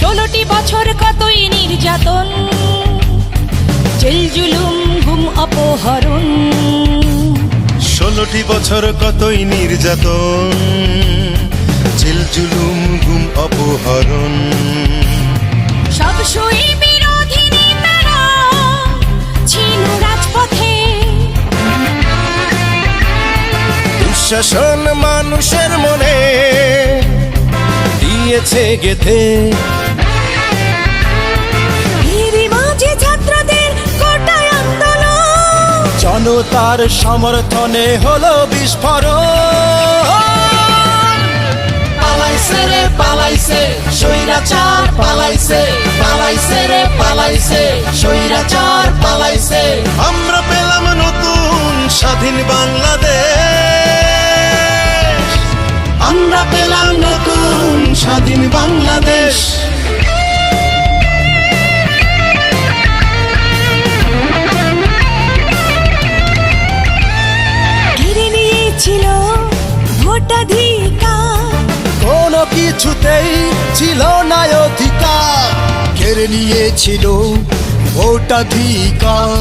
ষোলোটি বছর কতই নির্যাতন? জেল জুলুম গুম অপহরণ। ষোলোটি বছর কতই নির্যাতন? জেল জুলুম গুম অপহরণ। সব সই মানুষের মনে দিয়েছে গেথে। জনতার সমর্থনে হলো বিস্ফোরণ। পালাইছে রে পালাইছে স্বৈরাচার পালাইছে পালাইছে রে পালাইছে স্বৈরাচার পালাইছে। আমরা পেলাম নতুন স্বাধীন বাংলাদেশ। বাংলাদেশ। ঘিরে নিয়েছিল ভোটাধিকার। কোনো কিছুতেই ছিল না অধিকার। কেড়ে নিয়েছিল ভোটাধিকার।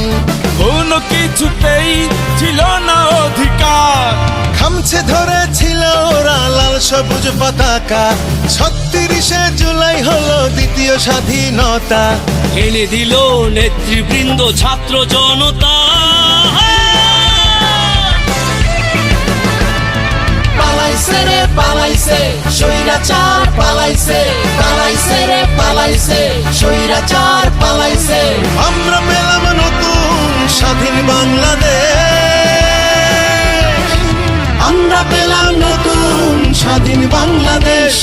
কোনো কিছুতেই ছিল না সবুজ পতাকা। ছত্রিশে জুলাই হলো দ্বিতীয় স্বাধীনতা। এনে দিল নেতৃবৃন্দ ছাত্র জনতা। পালাইছে রে পালাইছে স্বৈরাচার পালাইছে পালাইছে রে পালাইছে স্বৈরাচার পালাইছে। আমরা পেলাম নতুন স্বাধীন বাংলাদেশ। স্বাধীন বাংলাদেশ।